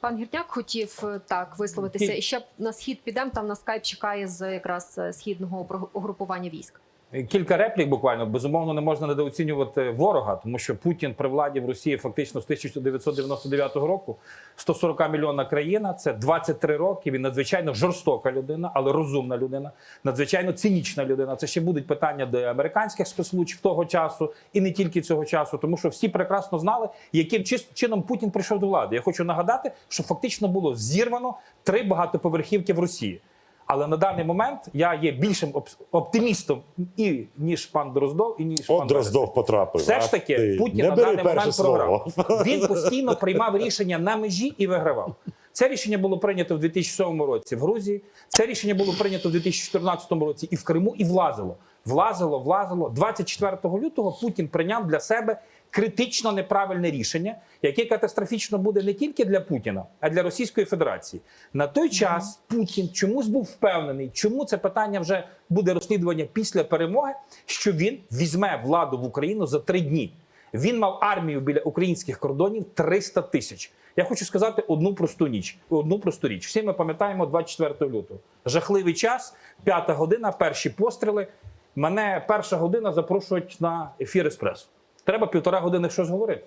Пан Гірняк хотів е, так висловитися. І ще на схід підемо. Там на скайп чекає з якраз е, східного угрупування військ. Кілька реплік буквально безумовно не можна недооцінювати ворога, тому що Путін при владі в Росії фактично з 1999 року 140 мільйонна країна. Це 23 роки. Він надзвичайно жорстока людина, але розумна людина, надзвичайно цинічна людина. Це ще будуть питання до американських спецслужб того часу і не тільки цього часу, тому що всі прекрасно знали, яким чином Путін прийшов до влади. Я хочу нагадати, що фактично було зірвано три багатоповерхівки в Росії. Але на даний момент я є більшим оп- оптимістом і ніж пан Дроздов, і ніж пан Дроздов потрапив. Все ж таки, Путін на даний момент слово. програв. Він постійно приймав рішення на межі і вигравав. Це рішення було прийнято в 2007 році в Грузії. Це рішення було прийнято в 2014 році і в Криму, і влазило. Влазило, влазило. 24 лютого Путін прийняв для себе критично неправильне рішення, яке катастрофічно буде не тільки для Путіна, а для Російської Федерації. На той час Путін чомусь був впевнений, чому це питання вже буде розслідування після перемоги, що він візьме владу в Україну за три дні. Він мав армію біля українських кордонів 300 тисяч. Я хочу сказати одну просту ніч, одну просту річ. Всі ми пам'ятаємо 24 лютого. Жахливий час, п'ята година, перші постріли. Мене перша година запрошують на ефір еспресо. Треба півтора години щось говорити.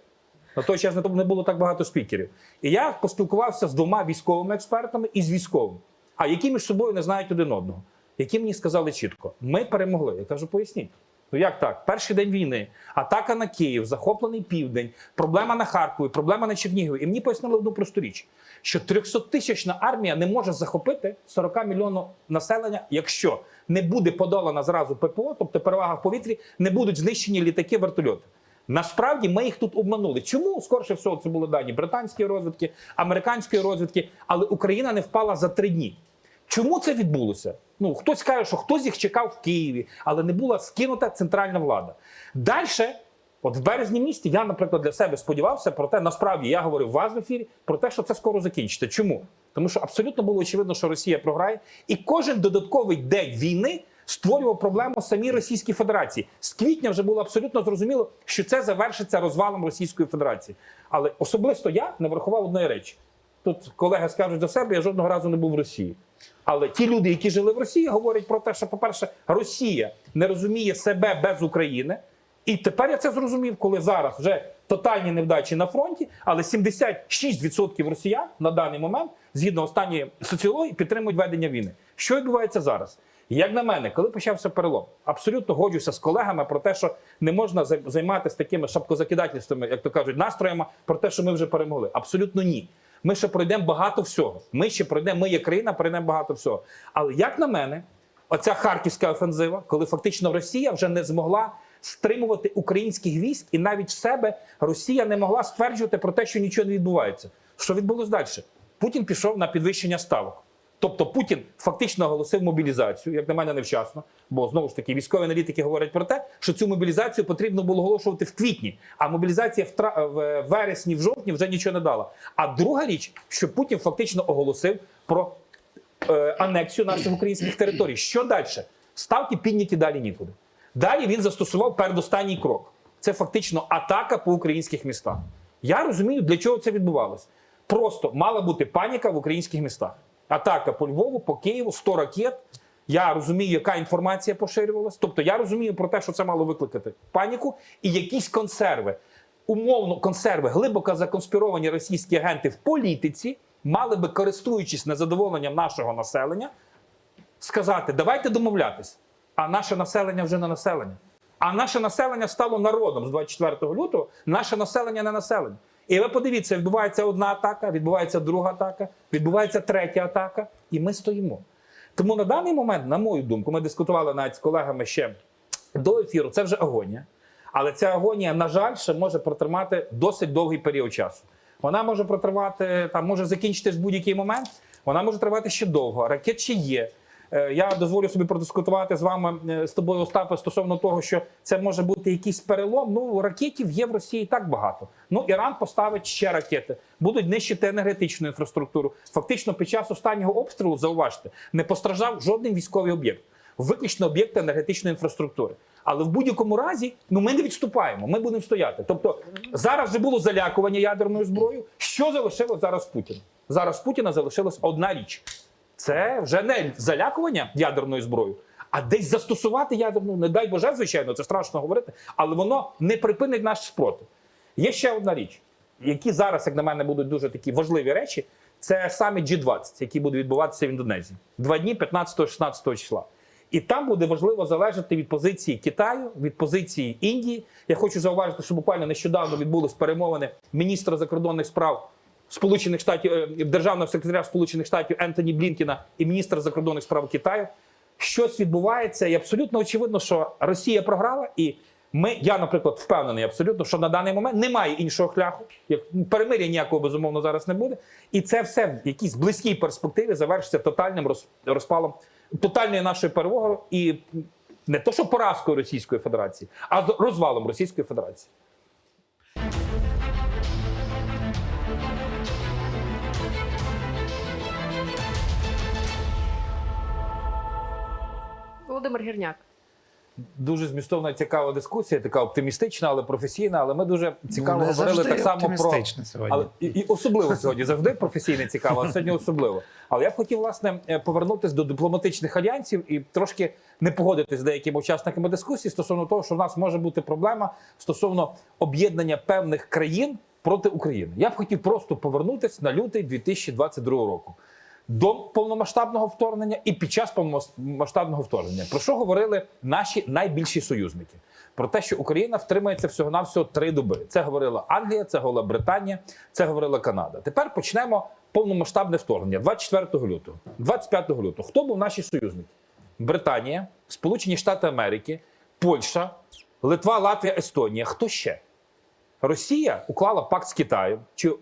На той час не було так багато спікерів. І я поспілкувався з двома військовими експертами і з військовим, а які між собою не знають один одного. Які мені сказали чітко: ми перемогли. Я кажу, поясніть. Ну як так? Перший день війни, атака на Київ, захоплений південь, проблема на Харкові, проблема на Чернігові. І мені пояснили одну просту річ: що 300-тисячна армія не може захопити 40 мільйонів населення, якщо не буде подолана зразу ППО, тобто перевага в повітрі, не будуть знищені літаки, вертольоти. Насправді ми їх тут обманули. Чому скорше всього це були дані британської розвідки, американської розвідки, але Україна не впала за три дні. Чому це відбулося? Ну хтось каже, що хтось їх чекав в Києві, але не була скинута центральна влада. Далі, от в березні місті, я, наприклад, для себе сподівався про те, насправді я говорив вас в ефірі про те, що це скоро закінчиться. Чому? Тому що абсолютно було очевидно, що Росія програє, і кожен додатковий день війни створював проблему самій Російській Федерації. З квітня вже було абсолютно зрозуміло, що це завершиться розвалом Російської Федерації. Але особисто я не врахував одної речі. Тут колеги скажуть за себе, я жодного разу не був в Росії. Але ті люди, які жили в Росії, говорять про те, що, по-перше, Росія не розуміє себе без України. І тепер я це зрозумів, коли зараз вже тотальні невдачі на фронті, але 76% росіян на даний момент, згідно останньої соціології, підтримують ведення війни. Що відбувається зараз? Як на мене, коли почався перелом, абсолютно годжуся з колегами про те, що не можна займатися такими шапкозакидательствами, як то кажуть, настроями про те, що ми вже перемогли. Абсолютно ні. Ми ще пройдемо багато всього. Ми ще пройдемо, ми є країна, пройдемо багато всього. Але як на мене, оця харківська офензива, коли фактично Росія вже не змогла стримувати українських військ, і навіть в себе Росія не могла стверджувати про те, що нічого не відбувається. Що відбулось далі? Путін пішов на підвищення ставок. Тобто Путін фактично оголосив мобілізацію, як на мене, невчасно, бо знову ж таки військові аналітики говорять про те, що цю мобілізацію потрібно було оголошувати в квітні, а мобілізація в, в вересні, в жовтні вже нічого не дала. А друга річ, що Путін фактично оголосив про е, анексію наших українських територій. Що далі? Ставки підняті далі нікуди. Далі він застосував передостанній крок. Це фактично атака по українських містах. Я розумію, для чого це відбувалося. Просто мала бути паніка в українських містах. Атака по Львову, по Києву, 100 ракет. Я розумію, яка інформація поширювалась. Тобто я розумію про те, що це мало викликати паніку і якісь консерви. Умовно, консерви, глибоко законспіровані російські агенти в політиці мали би, користуючись незадоволенням нашого населення, сказати: давайте домовлятись. А наше населення вже не населення. А наше населення стало народом з 24 лютого. Наше населення не населення. І ви подивіться, відбувається одна атака, відбувається друга атака, відбувається третя атака, і ми стоїмо. Тому на даний момент, на мою думку, ми дискутували навіть з колегами ще до ефіру. Це вже агонія. Але ця агонія, на жаль, ще може протримати досить довгий період часу. Вона може протривати, там може закінчитись в будь-який момент. Вона може тривати ще довго. Ракет ще є. Е, Я дозволю собі продискутувати з вами е, з тобою, Остапе, стосовно того, що це може бути якийсь перелом. Ну ракетів є в Росії так багато. Ну Іран поставить ще ракети, будуть нищити енергетичну інфраструктуру. Фактично, під час останнього обстрілу зауважте, не постраждав жодний військовий об'єкт. виключно об'єкти енергетичної інфраструктури. Але в будь-якому разі ну ми не відступаємо, ми будемо стояти. Тобто зараз вже було залякування ядерною зброєю. Що залишилось зараз Путіна? Зараз Путіна залишилась одна річ. Це вже не залякування ядерною зброєю, а десь застосувати ядерну, не дай Боже, звичайно, це страшно говорити, але воно не припинить наш спротив. Є ще одна річ, які зараз, як на мене, будуть дуже такі важливі речі. Це саме G20, який буде відбуватися в Індонезії. Два дні 15-16 числа. І там буде важливо залежати від позиції Китаю, від позиції Індії. Я хочу зауважити, що буквально нещодавно відбулись перемовини міністра закордонних справ Сполучених Штатів е, державного секретаря Сполучених Штатів Ентоні Блінкіна і міністра закордонних справ Китаю. Щось відбувається, і абсолютно очевидно, що Росія програла, і ми, я, наприклад, впевнений абсолютно, що на даний момент немає іншого шляху. Як перемир'я ніякого безумовно зараз не буде. І це все в якійсь близькій перспективі завершиться тотальним роз- розпалом, тотальною нашою перемогою і не то, що поразкою Російської Федерації, а розвалом Російської Федерації. Володимир Гірняк. Дуже змістовна цікава дискусія, така оптимістична, але професійна. Але ми дуже цікаво Ну, говорили так само про сьогодні. але і, і особливо сьогодні завжди професійно цікаво, а сьогодні особливо. Але я б хотів власне е, повернутися до дипломатичних альянсів і трошки не погодитись з деякими учасниками дискусії стосовно того, що в нас може бути проблема стосовно об'єднання певних країн проти України. Я б хотів просто повернутися на лютий 2022 року. До повномасштабного вторгнення і під час повномасштабного вторгнення про що говорили наші найбільші союзники? Про те, що Україна втримається всього навсього три доби. Це говорила Англія, це говорила Британія, це говорила Канада. Тепер почнемо повномасштабне вторгнення 24 лютого, 25 лютого. Хто був наші союзники? Британія, Сполучені Штати Америки, Польща, Литва, Латвія, Естонія. Хто ще? Росія уклала пакт з Китаєм. Чи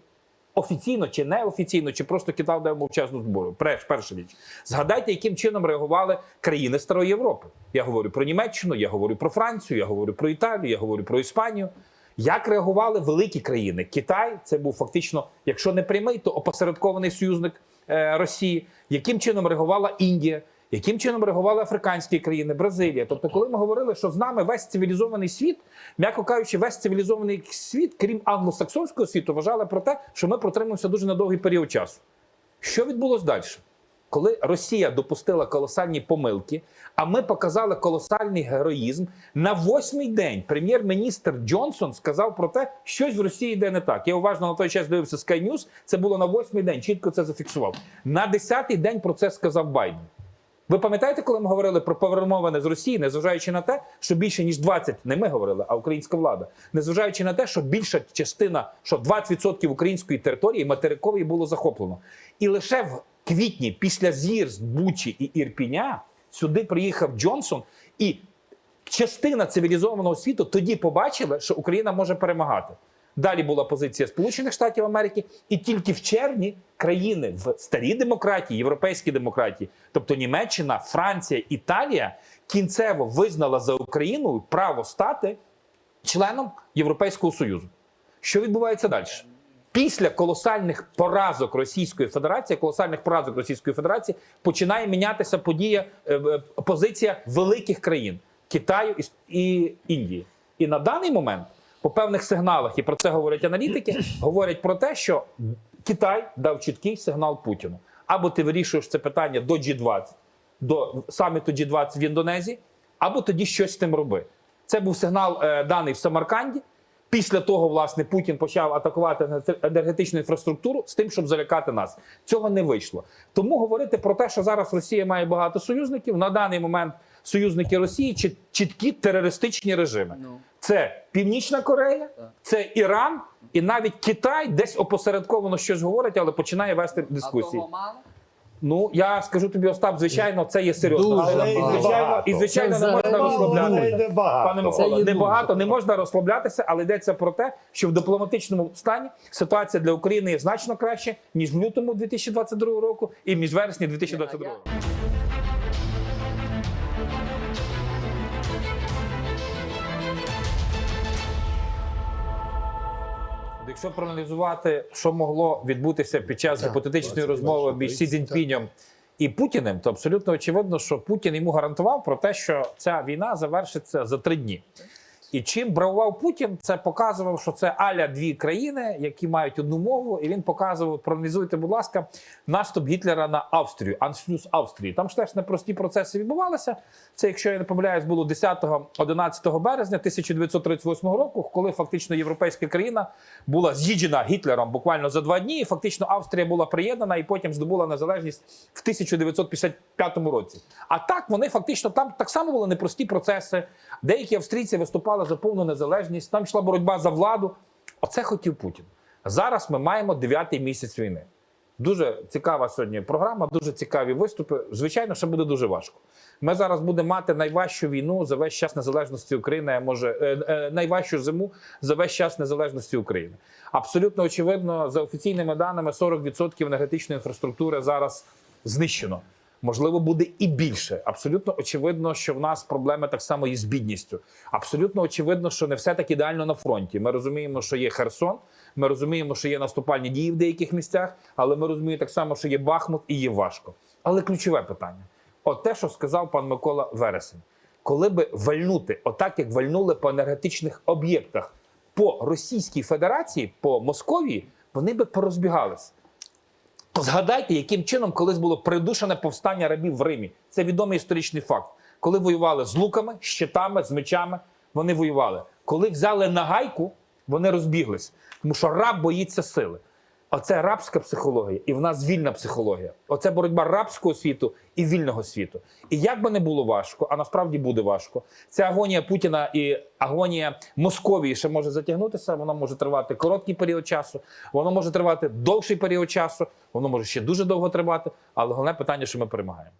офіційно, чи неофіційно, чи просто Китай дав мовчазну зброю. Перш- Перша річ. Згадайте, яким чином реагували країни Старої Європи. Я говорю про Німеччину, я говорю про Францію, я говорю про Італію, я говорю про Іспанію. Як реагували великі країни? Китай це був фактично, якщо не прямий, то опосередкований союзник е, Росії. Яким чином реагувала Індія? Яким чином реагували африканські країни, Бразилія? Тобто, коли ми говорили, що з нами весь цивілізований світ, м'яко кажучи, весь цивілізований світ, крім англосаксонського світу, вважали про те, що ми протримаємося дуже на довгий період часу. Що відбулось далі? Коли Росія допустила колосальні помилки, а ми показали колосальний героїзм, на восьмий день прем'єр-міністр Джонсон сказав про те, що щось в Росії йде не так. Я уважно на той час дивився Sky News, Це було на восьмий день, чітко це зафіксував. На десятий день про це сказав Байден. Ви пам'ятаєте, коли ми говорили про перемовини з Росії, незважаючи на те, що більше ніж 20, не ми говорили, а українська влада, незважаючи на те, що більша частина, що 20% української території материкової було захоплено, і лише в квітні, після з'їзд Бучі і Ірпіня, сюди приїхав Джонсон, і частина цивілізованого світу тоді побачила, що Україна може перемагати. Далі була позиція Сполучених Штатів Америки, і тільки в червні країни в старій демократії, європейській демократії, тобто Німеччина, Франція, Італія, кінцево визнала за Україною право стати членом Європейського Союзу. Що відбувається далі? Після колосальних поразок Російської Федерації, колосальних поразок Російської Федерації, починає мінятися подія, е, е, позиція великих країн Китаю і, і Індії. І на даний момент, по певних сигналах, і про це говорять аналітики, говорять про те, що Китай дав чіткий сигнал Путіну. Або ти вирішуєш це питання до G20, до саміту G20 в Індонезії, або тоді щось з тим роби. Це був сигнал е, даний в Самарканді. Після того, власне, Путін почав атакувати енергетичну інфраструктуру з тим, щоб залякати нас. Цього не вийшло. Тому говорити про те, що зараз Росія має багато союзників, на даний момент союзники Росії чіт- чіткі терористичні режими. Це Північна Корея, це Іран, і навіть Китай десь опосередковано щось говорить, але починає вести А дискусії. того мало? Ну я скажу тобі, Остап, звичайно, це є серйозно. Дуже Але і звичайно, і звичайно Це не можна розслаблятися. Пане Це Микола, небагато, не можна розслаблятися, але йдеться про те, що в дипломатичному стані ситуація для України є значно краще, ніж в лютому 2022 року і ніж в вересні 2022 року. Якщо проаналізувати, що могло відбутися під час Так, гіпотетичної розмови між Сі 30, Цзіньпінем і Путіним, то абсолютно очевидно, що Путін йому гарантував про те, що ця війна завершиться за три дні. І чим бравував Путін, це показував, що це аля дві країни, які мають одну мову, і він показував, проаналізуйте, будь ласка, наступ Гітлера на Австрію, Аншлюз Австрії. Там ж теж непрості процеси відбувалися. Це, якщо я не помиляюсь, було 10-11 березня 1938 року, коли фактично європейська країна була з'їджена Гітлером буквально за два дні. І фактично Австрія була приєднана і потім здобула незалежність в 1955 році. А так вони фактично там так само були непрості процеси. Деякі австрійці виступали за повну незалежність. Там йшла боротьба за владу. Оце хотів Путін. Зараз ми маємо дев'ятий місяць війни. Дуже цікава сьогодні програма, дуже цікаві виступи. Звичайно, що буде дуже важко. Ми зараз будемо мати найважчу війну за весь час незалежності України, може е, е, найважчу зиму за весь час незалежності України. Абсолютно очевидно, за офіційними даними, 40% енергетичної інфраструктури зараз знищено. Можливо, буде і більше. Абсолютно очевидно, що в нас проблеми так само і з бідністю. Абсолютно очевидно, що не все так ідеально на фронті. Ми розуміємо, що є Херсон. Ми розуміємо, що є наступальні дії в деяких місцях, але ми розуміємо так само, що є Бахмут і є важко. Але ключове питання: от те, що сказав пан Микола Вересень, коли би вальнути, отак як вальнули по енергетичних об'єктах по Російській Федерації, по Московії, вони би порозбігались. Згадайте, яким чином колись було придушене повстання рабів в Римі. Це відомий історичний факт. Коли воювали з луками, щитами, з мечами, вони воювали. Коли взяли нагайку, вони розбіглись. Тому що раб боїться сили. Оце рабська психологія, і в нас вільна психологія. Оце боротьба рабського світу і вільного світу. І як би не було важко, а насправді буде важко. Ця агонія Путіна і агонія Московії ще може затягнутися. Воно може тривати короткий період часу, воно може тривати довший період часу, воно може ще дуже довго тривати. Але головне питання, що ми перемагаємо.